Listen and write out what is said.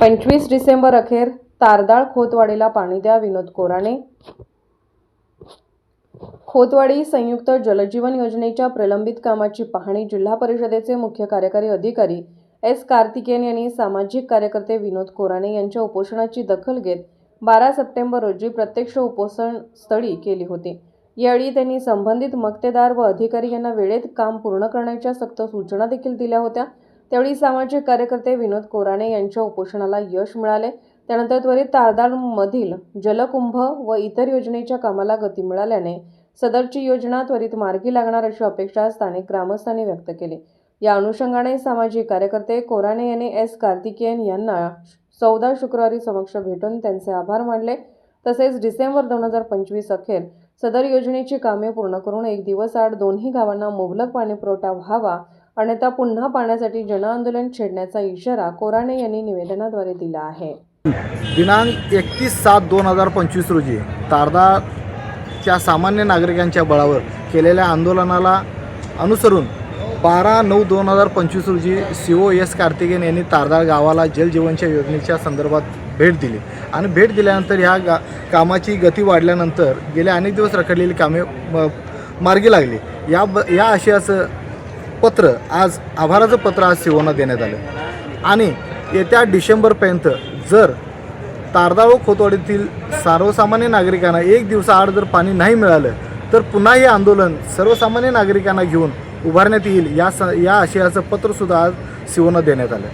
पंचवीस डिसेंबर अखेर तारदाळ खोतवाडीला पाणी द्या विनोद कोराणे. खोतवाडी संयुक्त जलजीवन योजनेच्या प्रलंबित कामाची पाहणी जिल्हा परिषदेचे मुख्य कार्यकारी अधिकारी एस कार्तिकेयन यांनी सामाजिक कार्यकर्ते विनोद कोराणे यांच्या उपोषणाची दखल घेत बारा सप्टेंबर रोजी प्रत्यक्ष उपोषण स्थळी केली होती. यावेळी त्यांनी संबंधित मक्तेदार व अधिकारी यांना वेळेत काम पूर्ण करण्याच्या सक्त सूचना देखील दिल्या होत्या. त्यावेळी सामाजिक कार्यकर्ते विनोद कोराणे यांच्या उपोषणाला यश मिळाले. त्यानंतर त्वरित तारदाळमधील जलकुंभ व इतर योजनेच्या कामाला गती मिळाल्याने सदरची योजना त्वरित मार्गी लागणार अशी अपेक्षा स्थानिक ग्रामस्थांनी व्यक्त केली. या अनुषंगाने सामाजिक कार्यकर्ते कोराणे यांनी एस. कार्तिकेयन यांना चौदा शुक्रवारी समक्ष भेटून त्यांचे आभार मानले. तसेच डिसेंबर दोन हजार पंचवीस अखेर सदर योजनेची कामे पूर्ण करून एक दिवस आड दोन्ही गावांना मुबलक पाणीपुरवठा व्हावा अन्यथा पुन्हा पाण्यासाठी जनआंदोलन छेडण्याचा इशारा कोराणे यांनी निवेदनाद्वारे दिला आहे. दिनांक एकतीस सात दोन हजार पंचवीस रोजी तारदाच्या सामान्य नागरिकांच्या बळावर केलेल्या आंदोलनाला अनुसरून बारा नऊ दोन हजार पंचवीस रोजी सी ओ एस कार्तिकेन यांनी तारदाळ गावाला जलजीवनच्या योजनेच्या संदर्भात भेट दिली. आणि भेट दिल्यानंतर ह्या गा कामाची गती वाढल्यानंतर गेल्या अनेक दिवस रखडलेली कामे म- मार्गी लागली. या ब या आशयाचं पत्र आज आभाराचं पत्र आज सीओना देण्यात आलं. आणि येत्या डिसेंबरपर्यंत जर तारदाळ व खोतवाडीतील सर्वसामान्य नागरिकांना एक दिवसाआड जर पाणी नाही मिळालं तर पुन्हा हे आंदोलन सर्वसामान्य नागरिकांना घेऊन उभारण्यात येईल या स या आशयाचं पत्रसुद्धा आज शिवना देण्यात आलं.